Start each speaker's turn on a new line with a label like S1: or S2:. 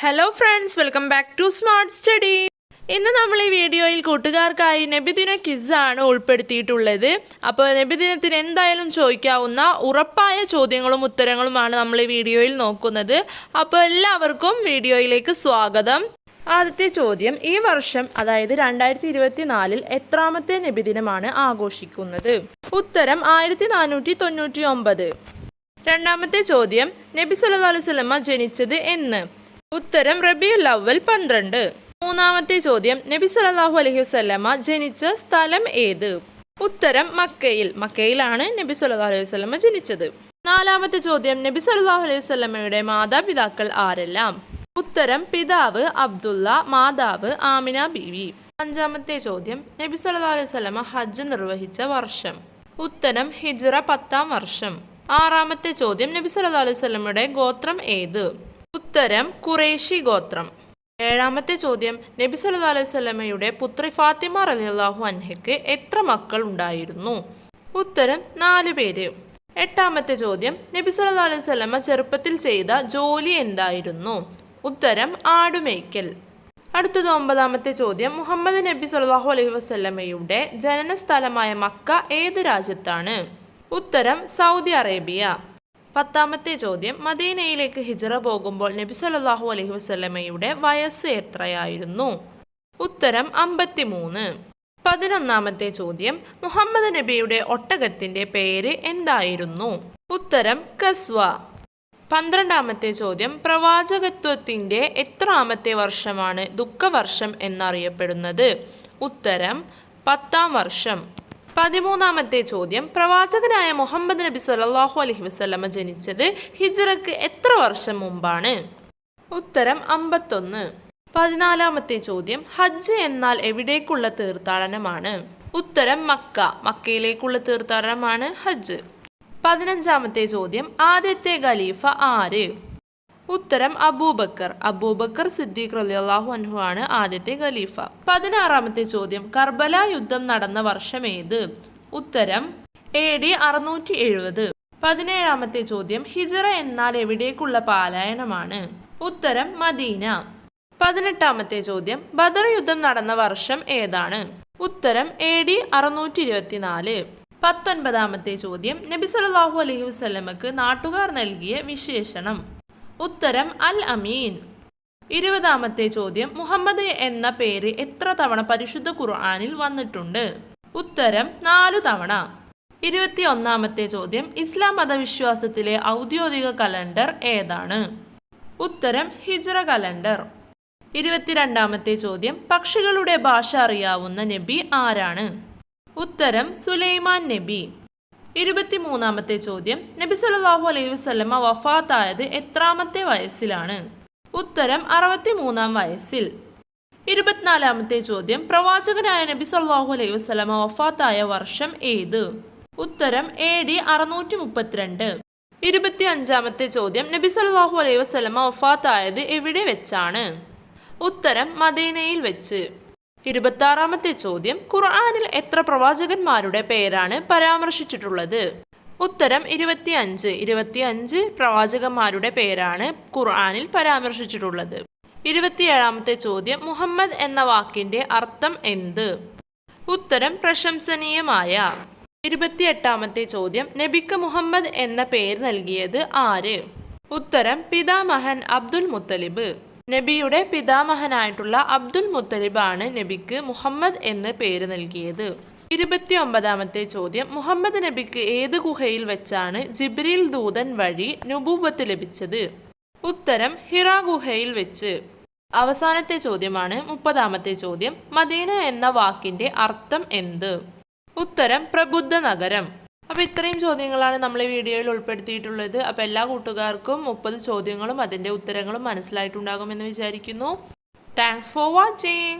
S1: Hello friends welcome back to smart study ഇന്ന് നമ്മൾ ഈ വീഡിയോയിൽ കൂട്ടുകാർക്കായി നബിദിന ക്വിസാണ് ഉൾപ്പെടുത്തിയിട്ടുള്ളത്. അപ്പോൾ നബിദിനത്തിന് എന്തായാലും ചോദിക്കാവുന്ന ഉറപ്പായ ചോദ്യങ്ങളും ഉത്തരങ്ങളുമാണ് നമ്മൾ ഈ വീഡിയോയിൽ നോക്കുന്നത്. അപ്പോൾ എല്ലാവർക്കും വീഡിയോയിലേക്ക് സ്വാഗതം. ആദ്യത്തെ ചോദ്യം ഈ വർഷം അതായത് രണ്ടായിരത്തി ഇരുപത്തി നാലിൽ എത്രാമത്തെ നബിദിനമാണ് ആഘോഷിക്കുന്നത്? ഉത്തരം ആയിരത്തി നാനൂറ്റി തൊണ്ണൂറ്റി ഒമ്പത് രണ്ടാമത്തെ ചോദ്യം നബി സല്ലല്ലാഹു അലൈഹി വസല്ലമ ജനിച്ചത് എന്ന്. ഉത്തരം റബിയുൽ അവൽ പന്ത്രണ്ട്. മൂന്നാമത്തെ ചോദ്യം നബി സലാഹു അലഹി വസല്ലമ ജനിച്ച സ്ഥലം ഏത്? ഉത്തരം മക്കയിൽ. മക്കയിലാണ് നബി സല്ലല്ലാഹു അലൈഹി വസല്ലമ ജനിച്ചത്. നാലാമത്തെ ചോദ്യം നബി സല്ലല്ലാഹു അലൈഹി വസല്ലമയുടെ മാതാപിതാക്കൾ ആരെല്ലാം? ഉത്തരം പിതാവ് അബ്ദുള്ള മാതാവ് ആമിന ബീവി. അഞ്ചാമത്തെ ചോദ്യം നബി സല്ലല്ലാഹു അലൈഹി വസല്ലമ ഹജ്ജ് നിർവഹിച്ച വർഷം. ഉത്തരം ഹിജ്റ പത്താം വർഷം. ആറാമത്തെ ചോദ്യം നബി സല്ലല്ലാഹു അലൈഹി വസല്ലമയുടെ ഗോത്രം ഏത്? ഉത്തരം കുറേഷി ഗോത്രം. ഏഴാമത്തെ ചോദ്യം നബി സല്ലു അലൈഹി വസല്ലമയുടെ പുത്രി ഫാത്തിമ റളിയല്ലാഹു അൻഹയ്ക്ക് എത്ര മക്കൾ ഉണ്ടായിരുന്നു? ഉത്തരം നാല് പേര്. എട്ടാമത്തെ ചോദ്യം നബി സല്ലു അലൈഹി വസല്ലമ ചെറുപ്പത്തിൽ ചെയ്ത ജോലി എന്തായിരുന്നു? ഉത്തരം ആടുമേയ്ക്കൽ. അടുത്തത് ഒമ്പതാമത്തെ ചോദ്യം മുഹമ്മദ് നബി സല്ലാഹു അലൈഹി വസല്ലമയുടെ ജനന സ്ഥലമായ മക്ക ഏത് രാജ്യത്താണ്? ഉത്തരം സൗദി അറേബ്യ. പത്താമത്തെ ചോദ്യം മദീനയിലേക്ക് ഹിജറ പോകുമ്പോൾ നബി സല്ലാഹു അലഹി വസ്ലമയുടെ വയസ്സ് എത്രയായിരുന്നു? ഉത്തരം അമ്പത്തിമൂന്ന്. പതിനൊന്നാമത്തെ ചോദ്യം മുഹമ്മദ് നബിയുടെ ഒട്ടകത്തിന്റെ പേര് എന്തായിരുന്നു? ഉത്തരം കസ്വ. പന്ത്രണ്ടാമത്തെ ചോദ്യം പ്രവാചകത്വത്തിന്റെ എത്രാമത്തെ വർഷമാണ് ദുഃഖവർഷം എന്നറിയപ്പെടുന്നത്? ഉത്തരം പത്താം വർഷം. പതിമൂന്നാമത്തെ ചോദ്യം. പ്രവാചകനായ മുഹമ്മദ് നബി സല്ലാഹു അലഹി വസല്ലമ ജനിച്ചത് ഹിജറക്ക് എത്ര വർഷം മുമ്പാണ്? ഉത്തരം അമ്പത്തൊന്ന്. പതിനാലാമത്തെ ചോദ്യം. ഹജ്ജ് എന്നാൽ എവിടേക്കുള്ള തീർത്ഥാടനമാണ്? ഉത്തരം മക്ക. മക്കയിലേക്കുള്ള തീർത്ഥാടനമാണ് ഹജ്ജ്. പതിനഞ്ചാമത്തെ ചോദ്യം. ആദ്യത്തെ ഖലീഫ ആര്? ഉത്തരം അബൂബക്കർ. അബൂബക്കർ സിദ്ദീഖ് റളിയല്ലാഹു അൻഹു ആണ് ആദ്യത്തെ ഖലീഫ. പതിനാറാമത്തെ ചോദ്യം കർബല യുദ്ധം നടന്ന വർഷം ഏത്? ഉത്തരം എ ഡി അറുന്നൂറ്റി എഴുപത് പതിനേഴാമത്തെ ചോദ്യം ഹിജറ എന്നാൽ എവിടേക്കുള്ള പാലായനമാണ്? ഉത്തരം മദീന. പതിനെട്ടാമത്തെ ചോദ്യം ബദർ യുദ്ധം നടന്ന വർഷം ഏതാണ്? ഉത്തരം എ ഡി അറുന്നൂറ്റി ഇരുപത്തിനാല് പത്തൊൻപതാമത്തെ ചോദ്യം നബി സല്ലല്ലാഹു അലൈഹി വസല്ലമക്ക് നാട്ടുകാർ നൽകിയ വിശേഷണം. ഉത്തരം അൽ അമീൻ. ഇരുപതാമത്തെ ചോദ്യം മുഹമ്മദ് എന്ന പേര് എത്ര തവണ പരിശുദ്ധ ഖുർആാനിൽ വന്നിട്ടുണ്ട്? ഉത്തരം നാലു തവണ. ഇരുപത്തി ഒന്നാമത്തെ ചോദ്യം ഇസ്ലാം മതവിശ്വാസത്തിലെ ഔദ്യോഗിക കലണ്ടർ ഏതാണ്? ഉത്തരം ഹിജ്ര കലണ്ടർ. ഇരുപത്തിരണ്ടാമത്തെ ചോദ്യം പക്ഷികളുടെ ഭാഷ അറിയാവുന്ന നബി ആരാണ്? ഉത്തരം സുലൈമാൻ നബി. ഇരുപത്തിമൂന്നാമത്തെ ചോദ്യം. നബി സല്ലല്ലാഹു അലൈഹി വസല്ലമ വഫാത്തായത് എത്രാമത്തെ വയസ്സിലാണ്? ഉത്തരം അറുപത്തിമൂന്നാം വയസ്സിൽ. ഇരുപത്തിനാലാമത്തെ ചോദ്യം. പ്രവാചകനായ നബി സല്ലല്ലാഹു അലൈഹി വസല്ലമ വഫാത്തായ വർഷം ഏത്? ഉത്തരം എ ഡി അറുന്നൂറ്റി മുപ്പത്തിരണ്ട് ഇരുപത്തി അഞ്ചാമത്തെ ചോദ്യം. നബി സല്ലല്ലാഹു അലൈഹി വസ്ലമ വഫാത്തായത് എവിടെ വെച്ചാണ്? ഉത്തരം മദീനയിൽ വെച്ച്. ഇരുപത്താറാമത്തെ ചോദ്യം ഖുർആാനിൽ എത്ര പ്രവാചകന്മാരുടെ പേരാണ് പരാമർശിച്ചിട്ടുള്ളത്? ഉത്തരം ഇരുപത്തിയഞ്ച്. ഇരുപത്തിയഞ്ച് പ്രവാചകന്മാരുടെ പേരാണ് ഖുർആാനിൽ പരാമർശിച്ചിട്ടുള്ളത്. ഇരുപത്തിയേഴാമത്തെ ചോദ്യം മുഹമ്മദ് എന്ന വാക്കിന്റെ അർത്ഥം എന്ത്? ഉത്തരം പ്രശംസനീയമായ. ഇരുപത്തിയെട്ടാമത്തെ ചോദ്യം നബിക്ക് മുഹമ്മദ് എന്ന പേര് നൽകിയത് ആര്? ഉത്തരം പിതാമഹൻ അബ്ദുൽ മുത്തലിബ്. നബിയുടെ പിതാമഹനായിട്ടുള്ള അബ്ദുൽ മുത്തലിബാണ് നബിക്ക് മുഹമ്മദ് എന്ന് പേര് നൽകിയത്. ഇരുപത്തി ഒമ്പതാമത്തെ ചോദ്യം മുഹമ്മദ് നബിക്ക് ഏത് ഗുഹയിൽ വെച്ചാണ് ജിബ്രീൽ ദൂതൻ വഴി നുബൂവത്ത് ലഭിച്ചത്? ഉത്തരം ഹിറ ഗുഹയിൽ വെച്ച്. അവസാനത്തെ ചോദ്യമാണ് മുപ്പതാമത്തെ ചോദ്യം മദീന എന്ന വാക്കിന്റെ അർത്ഥം എന്ത്? ഉത്തരം പ്രബുദ്ധ നഗരം. അപ്പോൾ ഇത്രയും ചോദ്യങ്ങളാണ് നമ്മൾ ഈ വീഡിയോയിൽ ഉൾപ്പെടുത്തിയിട്ടുള്ളത്. അപ്പോൾ എല്ലാ കൂട്ടുകാർക്കും മുപ്പത് ചോദ്യങ്ങളും അതിന്റെ ഉത്തരങ്ങളും മനസ്സിലായിട്ടുണ്ടാകുമെന്ന് വിചാരിക്കുന്നു. Thanks for watching